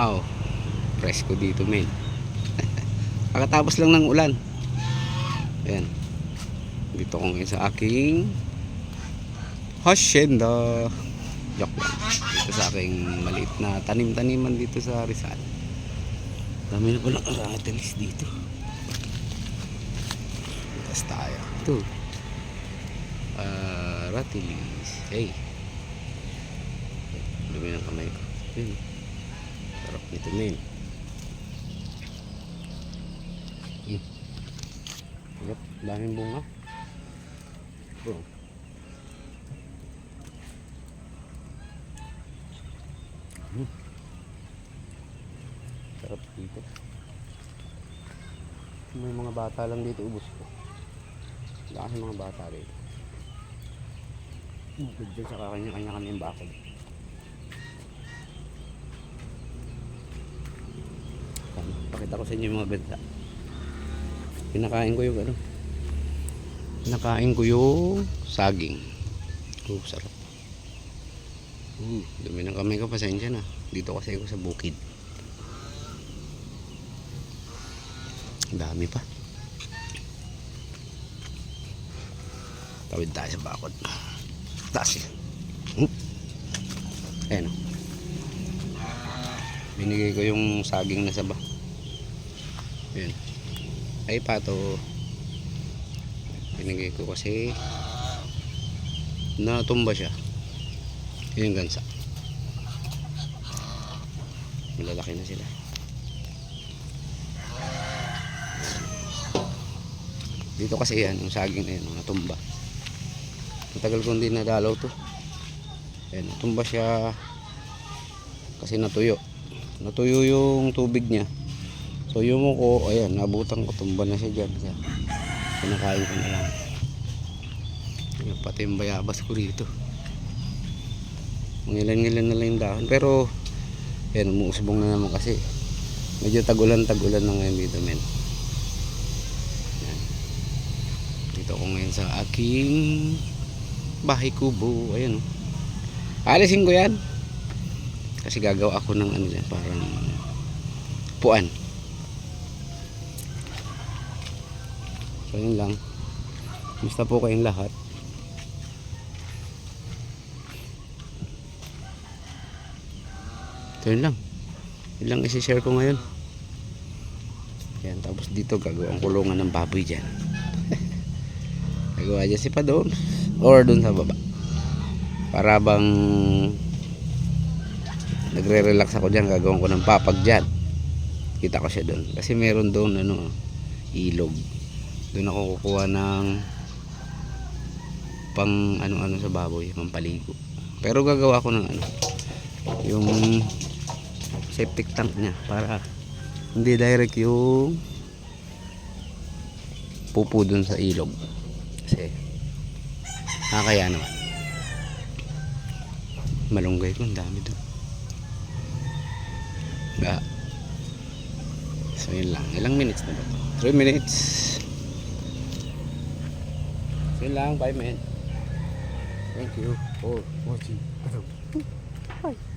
Wow. Presko dito, men. Pagkatapos lang ng ulan. Ayan. Dito ko ngayon sa aking hacienda. Joke lang. Dito sa aking maliit na tanim-taniman dito sa Rizal. Dami na palang aratilis dito. Tapos tayo. Ito. Aratilis. Hey. Dumi ng kamay ko. Yun. Sarap nito, men. Hmm. Yep, daming bunga. Bro. Hmm. Sarap dito. May mga bata lang dito, ubos ko. Wala kasi mga bata dito. Bukod dyan sa kanya-kanya kami yung bakod. Pakita ko sa inyo yung mga benta. Pinakain ko yung ano. Pinakain ko yung saging. Oh, sarap. Uh, dumi ng kamay ko, pasensya na. Dito kasi ako sa bukid. Dami pa. Tawid tayo sa bakod. Taas yun. Hmm? Ayan o. Binigay ko yung saging na saba. Ayan. Ay pato. Binigay ko kasi natumba siya. Yun yung gansa. Malalaki na sila. Dito kasi yan, yung saging na yan, natumba. Matagal ko hindi nadalaw to. Ayan, natumba siya kasi natuyo. Natuyo yung tubig niya. So yung ko, ayan, nabutan ko, tumba na siya dyan. Kaya, kinakain ko na lang. Ayan, pati yung bayabas ko rito. Ngilan-ngilan na lang yung dahon. Pero, ayan, umuusbong na naman kasi. Medyo tagulan-tagulan na ngayon dito, men. Ayan. Dito ako ngayon sa aking bahay kubo. Ayan, oh. Alisin ko yan. Kasi gagawa ako ng ano dyan, parang puan. So yun lang. Musta po kayong lahat? Ito yun lang. Yun lang isi-share ko ngayon. Yan, tapos dito gagawang kulungan ng baboy dyan. Gagawa dyan si Padon. Or dun sa baba. Para bang nagre-relax ako dyan, gagawin ko ng papag dyan. Kita ko siya doon. Kasi meron doon ano, ilog. Doon ako kukuha ng pang ano-ano sa baboy, pampaligo. Pero gagawa ko ng ano, yung septic tank niya para hindi direct yung pupo dun sa ilog. Kasi nakakaya naman. Malunggay ko, ang dami dun. Ah. So yun lang. Ilang minutes na ba to? 3 minutes. Yun lang. Bye, man. Thank you for watching. Bye.